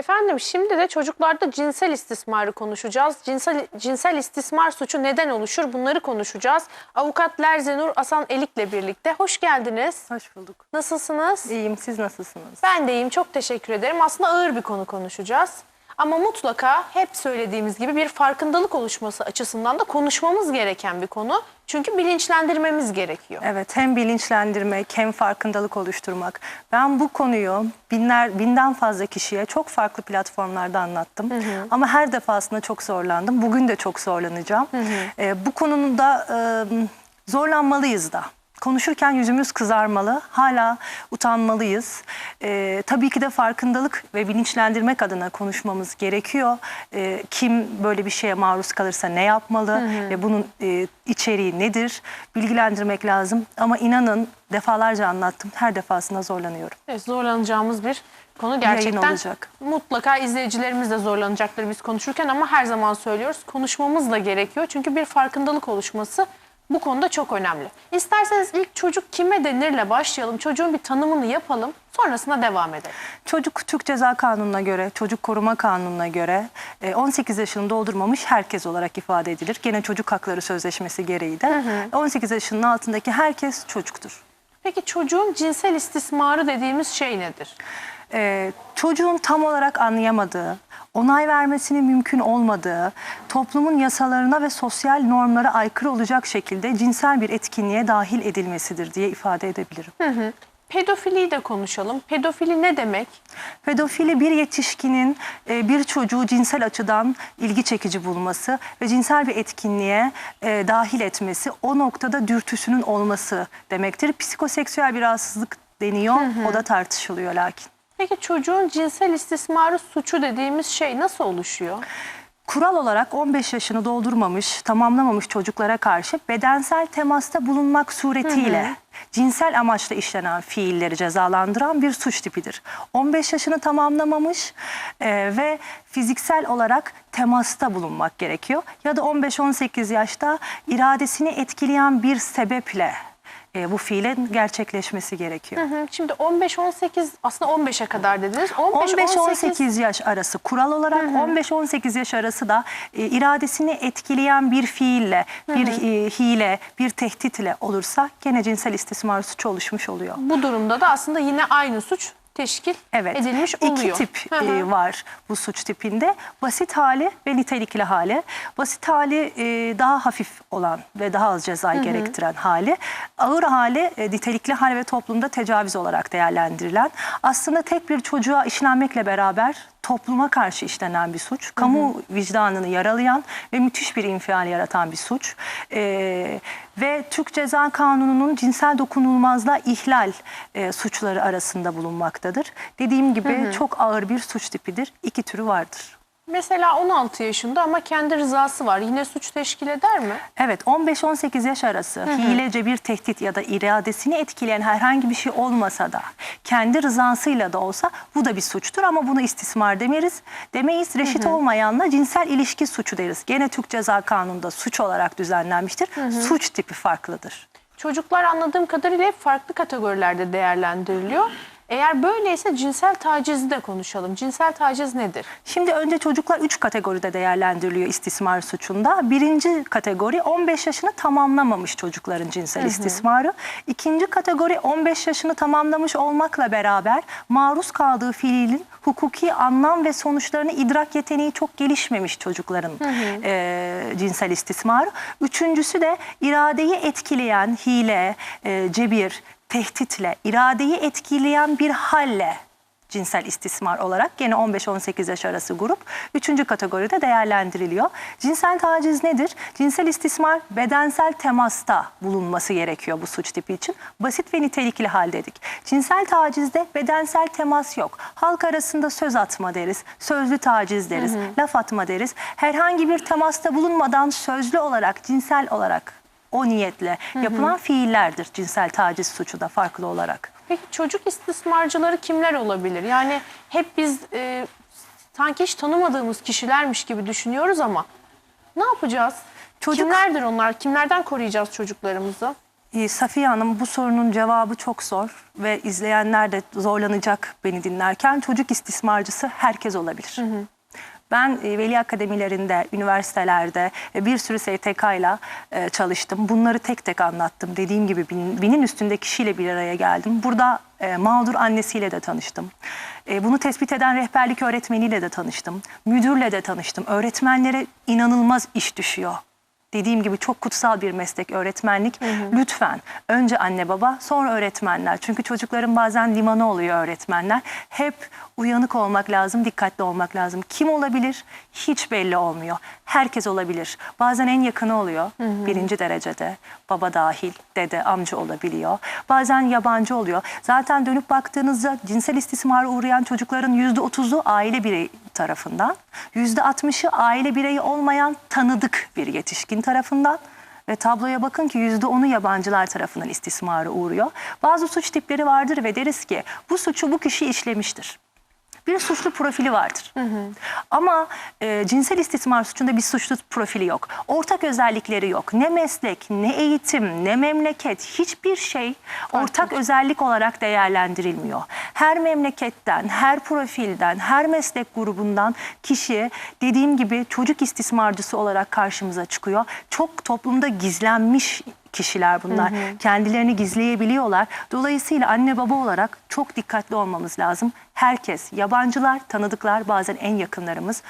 Efendim şimdi de çocuklarda cinsel istismarı konuşacağız. Cinsel, cinsel istismar suçu neden oluşur bunları konuşacağız. Avukat Lerzenur Asan Elik'le birlikte. Hoş geldiniz. Hoş bulduk. Nasılsınız? İyiyim, siz nasılsınız? Ben de iyiyim çok teşekkür ederim. Aslında ağır bir konu konuşacağız. Ama mutlaka hep söylediğimiz gibi bir farkındalık oluşması açısından da konuşmamız gereken bir konu. Çünkü bilinçlendirmemiz gerekiyor. Evet, hem bilinçlendirmek hem farkındalık oluşturmak. Ben bu konuyu binler binden fazla kişiye çok farklı platformlarda anlattım. Ama her defasında çok zorlandım. Bugün de çok zorlanacağım. Ee, bu konunun da e, zorlanmalıyız da. Konuşurken yüzümüz kızarmalı, hala utanmalıyız. Ee, tabii ki de farkındalık ve bilinçlendirmek adına konuşmamız gerekiyor. Ee, kim böyle bir şeye maruz kalırsa ne yapmalı ve bunun e, içeriği nedir bilgilendirmek lazım. Ama inanın defalarca anlattım, her defasında zorlanıyorum. Evet, zorlanacağımız bir konu Yayın gerçekten. olacak. Mutlaka izleyicilerimiz de zorlanacaktır biz konuşurken ama her zaman söylüyoruz konuşmamız da gerekiyor. Çünkü bir farkındalık oluşması bu konuda çok önemli. İsterseniz ilk çocuk kime denirle başlayalım. Çocuğun bir tanımını yapalım. Sonrasında devam edelim. Çocuk Türk Ceza Kanunu'na göre, Çocuk Koruma Kanunu'na göre e, 18 yaşını doldurmamış herkes olarak ifade edilir. Gene Çocuk Hakları Sözleşmesi gereği de 18 yaşının altındaki herkes çocuktur. Peki çocuğun cinsel istismarı dediğimiz şey nedir? E, çocuğun tam olarak anlayamadığı, onay vermesinin mümkün olmadığı, toplumun yasalarına ve sosyal normlara aykırı olacak şekilde cinsel bir etkinliğe dahil edilmesidir diye ifade edebilirim. Pedofiliyi de konuşalım. Pedofili ne demek? Pedofili bir yetişkinin e, bir çocuğu cinsel açıdan ilgi çekici bulması ve cinsel bir etkinliğe e, dahil etmesi o noktada dürtüsünün olması demektir. Psikoseksüel bir rahatsızlık deniyor. O da tartışılıyor lakin. Peki çocuğun cinsel istismarı suçu dediğimiz şey nasıl oluşuyor? Kural olarak 15 yaşını doldurmamış, tamamlamamış çocuklara karşı bedensel temasta bulunmak suretiyle cinsel amaçla işlenen fiilleri cezalandıran bir suç tipidir. 15 yaşını tamamlamamış e, ve fiziksel olarak temasta bulunmak gerekiyor. Ya da 15-18 yaşta iradesini etkileyen bir sebeple e, bu fiilin gerçekleşmesi gerekiyor. Hı hı. Şimdi 15-18 aslında 15'e kadar dediniz. 15-18 15-18 yaş arası kural olarak 15-18 yaş arası da e, iradesini etkileyen bir fiille, bir e, hile, bir tehditle olursa gene cinsel istismar suçu oluşmuş oluyor. bu durumda da aslında yine aynı suç teşkil Evet. edilmiş İki oluyor. tip Hı hı. e, var bu suç tipinde. Basit hali ve nitelikli hali. Basit hali e, daha hafif olan ve daha az cezayı gerektiren hali. Ağır hali e, nitelikli hal ve toplumda tecavüz olarak değerlendirilen. Aslında tek bir çocuğa işlenmekle beraber topluma karşı işlenen bir suç. Kamu vicdanını yaralayan ve müthiş bir infial yaratan bir suç. E, ve Türk Ceza Kanunu'nun cinsel dokunulmazlığa ihlal e, suçları arasında bulunmaktadır. Dediğim gibi çok ağır bir suç tipidir. İki türü vardır. Mesela 16 yaşında ama kendi rızası var. Yine suç teşkil eder mi? Evet 15-18 yaş arası hilece bir tehdit ya da iradesini etkileyen herhangi bir şey olmasa da kendi rızasıyla da olsa bu da bir suçtur ama bunu istismar demeriz. Demeyiz reşit olmayanla cinsel ilişki suçu deriz. Gene Türk Ceza Kanunu'nda suç olarak düzenlenmiştir. Suç tipi farklıdır. Çocuklar anladığım kadarıyla hep farklı kategorilerde değerlendiriliyor. Eğer böyleyse cinsel tacizi de konuşalım. Cinsel taciz nedir? Şimdi önce çocuklar 3 kategoride değerlendiriliyor istismar suçunda. Birinci kategori 15 yaşını tamamlamamış çocukların cinsel istismarı. İkinci kategori 15 yaşını tamamlamış olmakla beraber maruz kaldığı fiilin hukuki anlam ve sonuçlarını idrak yeteneği çok gelişmemiş çocukların e, cinsel istismarı. Üçüncüsü de iradeyi etkileyen hile, e, cebir, tehditle, iradeyi etkileyen bir halle cinsel istismar olarak gene 15-18 yaş arası grup üçüncü kategoride değerlendiriliyor. Cinsel taciz nedir? Cinsel istismar bedensel temasta bulunması gerekiyor bu suç tipi için. Basit ve nitelikli hal dedik. Cinsel tacizde bedensel temas yok. Halk arasında söz atma deriz, sözlü taciz deriz, laf atma deriz. Herhangi bir temasta bulunmadan sözlü olarak, cinsel olarak o niyetle yapılan fiillerdir cinsel taciz suçu da farklı olarak. Peki çocuk istismarcıları kimler olabilir? Yani hep biz e, sanki hiç tanımadığımız kişilermiş gibi düşünüyoruz ama ne yapacağız? Çocuk- Kimlerdir onlar? Kimlerden koruyacağız çocuklarımızı? Ee, Safiye Hanım bu sorunun cevabı çok zor ve izleyenler de zorlanacak beni dinlerken. Çocuk istismarcısı herkes olabilir. Ben e, veli akademilerinde, üniversitelerde ve bir sürü STK ile e, çalıştım. Bunları tek tek anlattım. Dediğim gibi bin, binin üstünde kişiyle bir araya geldim. Burada e, mağdur annesiyle de tanıştım. E, bunu tespit eden rehberlik öğretmeniyle de tanıştım. Müdürle de tanıştım. Öğretmenlere inanılmaz iş düşüyor. Dediğim gibi çok kutsal bir meslek öğretmenlik. Lütfen önce anne baba sonra öğretmenler. Çünkü çocukların bazen limanı oluyor öğretmenler. Hep uyanık olmak lazım, dikkatli olmak lazım. Kim olabilir? Hiç belli olmuyor. Herkes olabilir. Bazen en yakını oluyor birinci derecede. Baba dahil, dede, amca olabiliyor. Bazen yabancı oluyor. Zaten dönüp baktığınızda cinsel istismara uğrayan çocukların yüzde otuzu aile bireyi tarafından. Yüzde altmışı aile bireyi olmayan tanıdık bir yetişkin tarafından. Ve tabloya bakın ki yüzde onu yabancılar tarafından istismara uğruyor. Bazı suç tipleri vardır ve deriz ki bu suçu bu kişi işlemiştir bir suçlu profili vardır. Ama e, cinsel istismar suçunda bir suçlu profili yok. Ortak özellikleri yok. Ne meslek, ne eğitim, ne memleket hiçbir şey ortak özellik olarak değerlendirilmiyor. Her memleketten, her profilden, her meslek grubundan kişi dediğim gibi çocuk istismarcısı olarak karşımıza çıkıyor. Çok toplumda gizlenmiş kişiler bunlar. Kendilerini gizleyebiliyorlar. Dolayısıyla anne baba olarak çok dikkatli olmamız lazım. Herkes, yabancılar, tanıdıklar, bazen en yakınlarımız,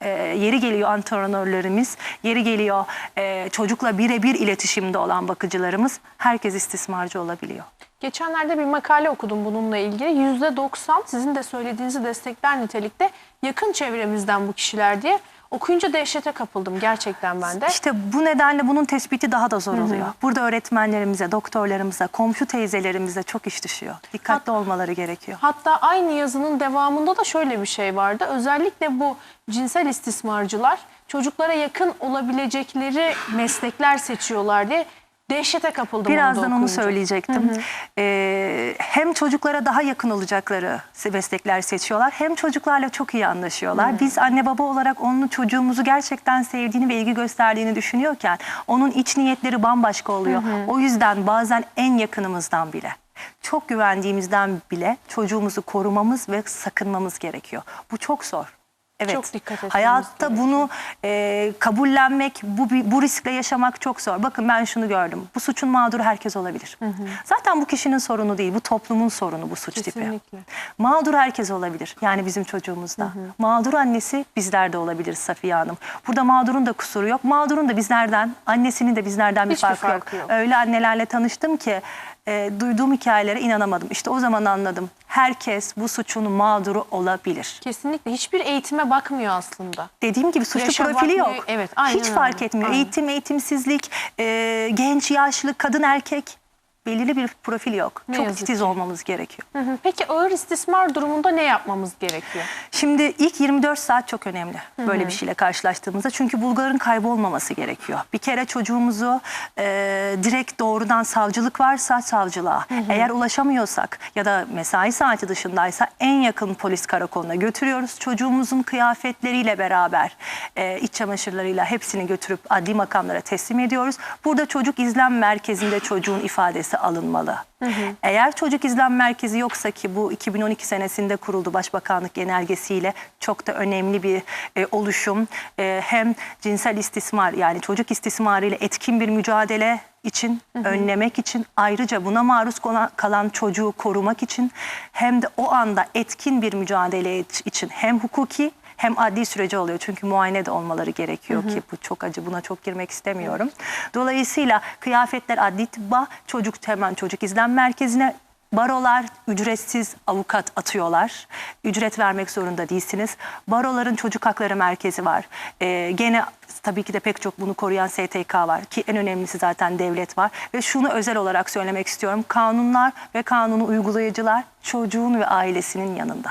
e, yeri geliyor antrenörlerimiz, yeri geliyor e, çocukla birebir iletişimde olan bakıcılarımız. Herkes istismarcı olabiliyor. Geçenlerde bir makale okudum bununla ilgili. %90 sizin de söylediğinizi destekler nitelikte yakın çevremizden bu kişiler diye. Okuyunca dehşete kapıldım gerçekten ben de. İşte bu nedenle bunun tespiti daha da zor oluyor. Burada öğretmenlerimize, doktorlarımıza, komşu teyzelerimize çok iş düşüyor. Dikkatli olmaları gerekiyor. Hatta aynı yazının devamında da şöyle bir şey vardı. Özellikle bu cinsel istismarcılar çocuklara yakın olabilecekleri meslekler seçiyorlar diye dehşete kapıldım. Birazdan da onu söyleyecektim. Ee, hem çocuklara daha yakın olacakları meslekler seçiyorlar hem çocuklarla çok iyi anlaşıyorlar. Biz anne baba olarak onun çocuğumuzu gerçekten sevdiğini ve ilgi gösterdiğini düşünüyorken onun iç niyetleri bambaşka oluyor. O yüzden bazen en yakınımızdan bile çok güvendiğimizden bile çocuğumuzu korumamız ve sakınmamız gerekiyor. Bu çok zor. Evet. Çok dikkat etmemiz Hayatta gerekiyor. bunu e, kabullenmek, bu bu riskle yaşamak çok zor. Bakın ben şunu gördüm. Bu suçun mağduru herkes olabilir. Zaten bu kişinin sorunu değil, bu toplumun sorunu bu suç tipi. Kesinlikle. Mağdur herkes olabilir. Yani bizim çocuğumuzda. Mağdur annesi bizlerde olabilir Safiye Hanım. Burada mağdurun da kusuru yok. Mağdurun da bizlerden, annesinin de bizlerden bir Hiçbir farkı, farkı yok. yok. Öyle annelerle tanıştım ki e, duyduğum hikayelere inanamadım. İşte o zaman anladım. Herkes bu suçun mağduru olabilir. Kesinlikle hiçbir eğitime bakmıyor aslında. Dediğim gibi suçlu Yaşa profili bakmıyor. yok. Evet, aynen Hiç öyle. fark etmiyor. Aynen. Eğitim, eğitimsizlik, e, genç, yaşlı, kadın, erkek belirli bir profil yok. Ne Çok yazık titiz ki. olmamız gerekiyor. Hı hı. Peki ağır istismar durumunda ne yapmamız gerekiyor? Şimdi ilk 24 saat çok önemli böyle bir şeyle karşılaştığımızda. Çünkü bulgarın kaybolmaması gerekiyor. Bir kere çocuğumuzu e, direkt doğrudan savcılık varsa savcılığa. Eğer ulaşamıyorsak ya da mesai saati dışındaysa en yakın polis karakoluna götürüyoruz. Çocuğumuzun kıyafetleriyle beraber e, iç çamaşırlarıyla hepsini götürüp adli makamlara teslim ediyoruz. Burada çocuk izlem merkezinde çocuğun ifadesi alınmalı. Eğer çocuk izlem merkezi yoksa ki bu 2012 senesinde kuruldu Başbakanlık genelgesiyle çok da önemli bir e, oluşum. E, hem cinsel istismar yani çocuk istismarı ile etkin bir mücadele için, önlemek için ayrıca buna maruz kalan çocuğu korumak için hem de o anda etkin bir mücadele için hem hukuki hem adli süreci oluyor. Çünkü muayene de olmaları gerekiyor ki bu çok acı. Buna çok girmek istemiyorum. Dolayısıyla kıyafetler adli tıbba, çocuk hemen çocuk izlem merkezine Barolar ücretsiz avukat atıyorlar. Ücret vermek zorunda değilsiniz. Baroların çocuk hakları merkezi var. Ee, gene tabii ki de pek çok bunu koruyan STK var ki en önemlisi zaten devlet var. Ve şunu özel olarak söylemek istiyorum. Kanunlar ve kanunu uygulayıcılar çocuğun ve ailesinin yanında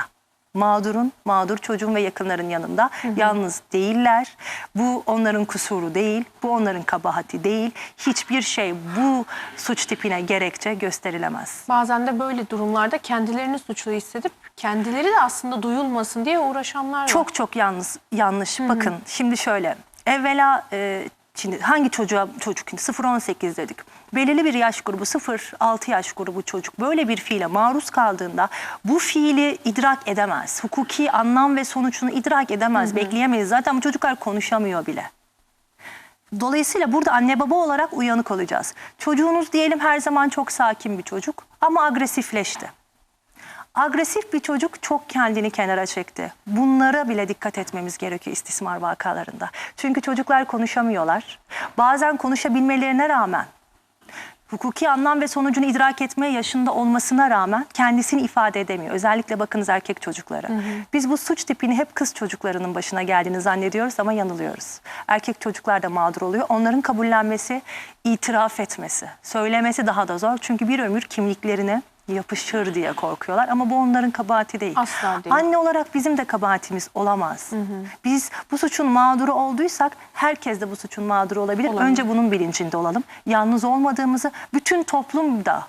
mağdurun, mağdur çocuğun ve yakınların yanında. Yalnız değiller. Bu onların kusuru değil, bu onların kabahati değil. Hiçbir şey bu suç tipine gerekçe gösterilemez. Bazen de böyle durumlarda kendilerini suçlu hissedip kendileri de aslında duyulmasın diye uğraşanlar var. Çok çok yalnız yanlış. Bakın şimdi şöyle. Evvela e, Şimdi hangi çocuğa çocuk şimdi 0-18 dedik. Belirli bir yaş grubu 0-6 yaş grubu çocuk böyle bir fiile maruz kaldığında bu fiili idrak edemez. Hukuki anlam ve sonucunu idrak edemez, bekleyemeyiz. Zaten bu çocuklar konuşamıyor bile. Dolayısıyla burada anne baba olarak uyanık olacağız. Çocuğunuz diyelim her zaman çok sakin bir çocuk ama agresifleşti. Agresif bir çocuk çok kendini kenara çekti. Bunlara bile dikkat etmemiz gerekiyor istismar vakalarında. Çünkü çocuklar konuşamıyorlar. Bazen konuşabilmelerine rağmen hukuki anlam ve sonucunu idrak etme yaşında olmasına rağmen kendisini ifade edemiyor. Özellikle bakınız erkek çocuklara. Biz bu suç tipini hep kız çocuklarının başına geldiğini zannediyoruz ama yanılıyoruz. Erkek çocuklar da mağdur oluyor. Onların kabullenmesi, itiraf etmesi, söylemesi daha da zor. Çünkü bir ömür kimliklerine yapışır diye korkuyorlar ama bu onların kabahati değil. Asla değil. Anne olarak bizim de kabahatimiz olamaz. Biz bu suçun mağduru olduysak herkes de bu suçun mağduru olabilir. Olabilir. Önce bunun bilincinde olalım. Yalnız olmadığımızı bütün toplumda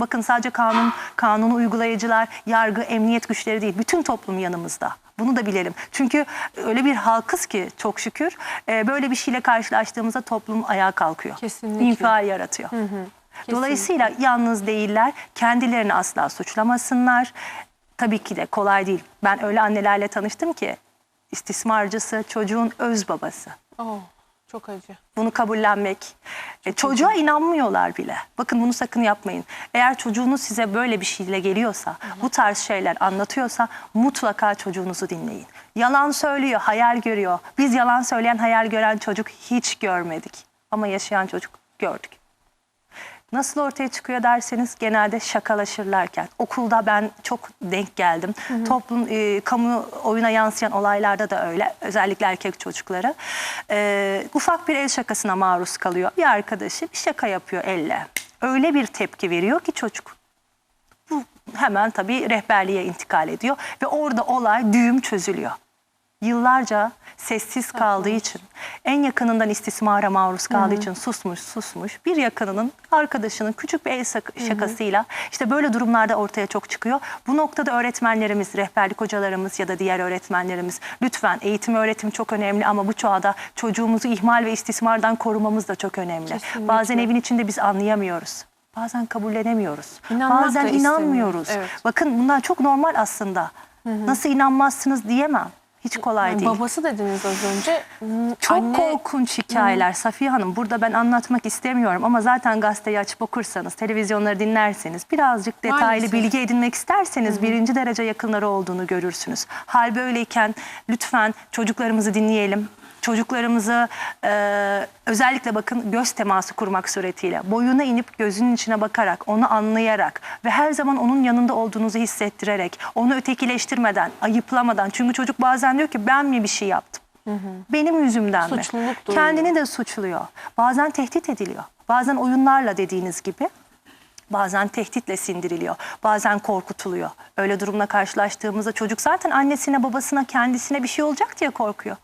bakın sadece kanun kanunu uygulayıcılar, yargı, emniyet güçleri değil. Bütün toplum yanımızda. Bunu da bilelim. Çünkü öyle bir halkız ki çok şükür e, böyle bir şeyle karşılaştığımızda toplum ayağa kalkıyor. Kesinlikle. İnfial yaratıyor. Dolayısıyla yalnız değiller. Kendilerini asla suçlamasınlar. Tabii ki de kolay değil. Ben öyle annelerle tanıştım ki istismarcısı çocuğun öz babası. Oh, çok acı. Bunu kabullenmek. E, çocuğa inanmıyorlar bile. Bakın bunu sakın yapmayın. Eğer çocuğunuz size böyle bir şeyle geliyorsa, bu tarz şeyler anlatıyorsa mutlaka çocuğunuzu dinleyin. Yalan söylüyor, hayal görüyor. Biz yalan söyleyen, hayal gören çocuk hiç görmedik. Ama yaşayan çocuk gördük. Nasıl ortaya çıkıyor derseniz genelde şakalaşırlarken. Okulda ben çok denk geldim. Toplum, e, kamu oyuna yansıyan olaylarda da öyle. Özellikle erkek çocukları. E, ufak bir el şakasına maruz kalıyor. Bir arkadaşı bir şaka yapıyor elle. Öyle bir tepki veriyor ki çocuk. Bu hemen tabii rehberliğe intikal ediyor. Ve orada olay düğüm çözülüyor. Yıllarca sessiz kaldığı için, en yakınından istismara maruz kaldığı için susmuş susmuş. Bir yakınının arkadaşının küçük bir el şakasıyla işte böyle durumlarda ortaya çok çıkıyor. Bu noktada öğretmenlerimiz, rehberlik hocalarımız ya da diğer öğretmenlerimiz lütfen eğitim öğretim çok önemli ama bu çağda çocuğumuzu ihmal ve istismardan korumamız da çok önemli. Kesinlikle. Bazen evin içinde biz anlayamıyoruz. Bazen kabullenemiyoruz. İnanmak Bazen inanmıyoruz. Evet. Bakın bunlar çok normal aslında. Nasıl inanmazsınız diyemem. Hiç kolay Yani değil. babası dediniz az önce. Hmm, Çok anne- korkunç hikayeler Safiye Hanım. Burada ben anlatmak istemiyorum ama zaten gazeteyi açıp okursanız, televizyonları dinlerseniz, birazcık detaylı Maalesef. bilgi edinmek isterseniz birinci derece yakınları olduğunu görürsünüz. Hal böyleyken lütfen çocuklarımızı dinleyelim. Çocuklarımızı e, özellikle bakın göz teması kurmak suretiyle boyuna inip gözünün içine bakarak onu anlayarak ve her zaman onun yanında olduğunuzu hissettirerek onu ötekileştirmeden ayıplamadan çünkü çocuk bazen diyor ki ben mi bir şey yaptım? Benim yüzümden mi? Suçluluk duyuyor. Kendini de suçluyor. Bazen tehdit ediliyor. Bazen oyunlarla dediğiniz gibi. Bazen tehditle sindiriliyor. Bazen korkutuluyor. Öyle durumla karşılaştığımızda çocuk zaten annesine, babasına, kendisine bir şey olacak diye korkuyor.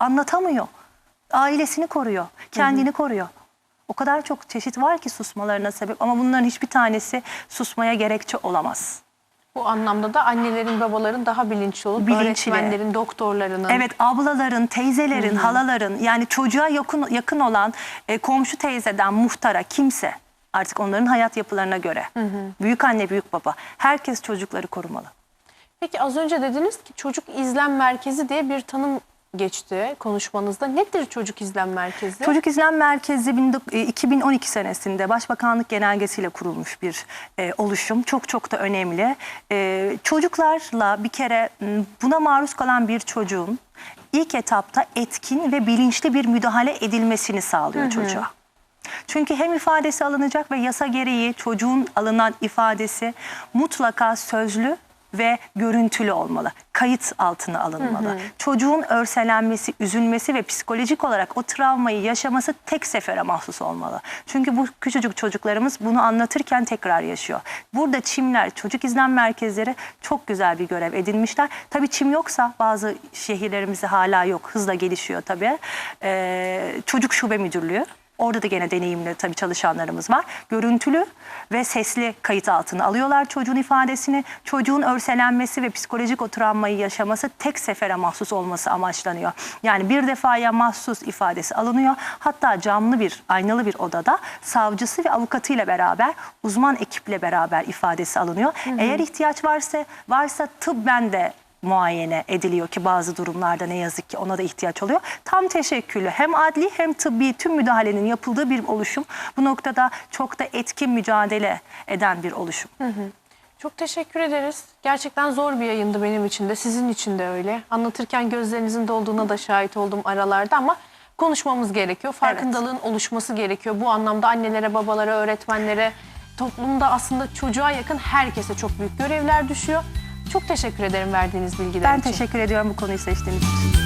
Anlatamıyor. Ailesini koruyor. Kendini koruyor. O kadar çok çeşit var ki susmalarına sebep ama bunların hiçbir tanesi susmaya gerekçe olamaz. Bu anlamda da annelerin, babaların daha bilinçli olup Bilinçli. öğretmenlerin, doktorlarının. Evet ablaların, teyzelerin, halaların yani çocuğa yakın yakın olan e, komşu teyzeden muhtara kimse artık onların hayat yapılarına göre büyük anne büyük baba herkes çocukları korumalı. Peki az önce dediniz ki çocuk izlem merkezi diye bir tanım geçti konuşmanızda. Nedir çocuk izlem merkezi? Çocuk İzlem Merkezi 19- e, 2012 senesinde Başbakanlık genelgesiyle kurulmuş bir e, oluşum. Çok çok da önemli. E, çocuklarla bir kere buna maruz kalan bir çocuğun ilk etapta etkin ve bilinçli bir müdahale edilmesini sağlıyor çocuğa. Çünkü hem ifadesi alınacak ve yasa gereği çocuğun alınan ifadesi mutlaka sözlü ve görüntülü olmalı. Kayıt altına alınmalı. Çocuğun örselenmesi, üzülmesi ve psikolojik olarak o travmayı yaşaması tek sefere mahsus olmalı. Çünkü bu küçücük çocuklarımız bunu anlatırken tekrar yaşıyor. Burada çimler, çocuk izlem merkezleri çok güzel bir görev edinmişler. Tabii çim yoksa bazı şehirlerimizde hala yok. Hızla gelişiyor tabii. Ee, çocuk şube müdürlüğü Orada da gene deneyimli tabii çalışanlarımız var. Görüntülü ve sesli kayıt altına alıyorlar çocuğun ifadesini. Çocuğun örselenmesi ve psikolojik o travmayı yaşaması tek sefere mahsus olması amaçlanıyor. Yani bir defaya mahsus ifadesi alınıyor. Hatta camlı bir, aynalı bir odada savcısı ve avukatıyla beraber uzman ekiple beraber ifadesi alınıyor. Eğer ihtiyaç varsa varsa tıbben de muayene ediliyor ki bazı durumlarda ne yazık ki ona da ihtiyaç oluyor. Tam teşekküllü hem adli hem tıbbi tüm müdahalenin yapıldığı bir oluşum. Bu noktada çok da etkin mücadele eden bir oluşum. Çok teşekkür ederiz. Gerçekten zor bir yayındı benim için de, sizin için de öyle. Anlatırken gözlerinizin dolduğuna da şahit oldum aralarda ama konuşmamız gerekiyor. Farkındalığın oluşması gerekiyor. Bu anlamda annelere, babalara, öğretmenlere, toplumda aslında çocuğa yakın herkese çok büyük görevler düşüyor. Çok teşekkür ederim verdiğiniz bilgiler Ben için. teşekkür ediyorum bu konuyu seçtiğiniz için.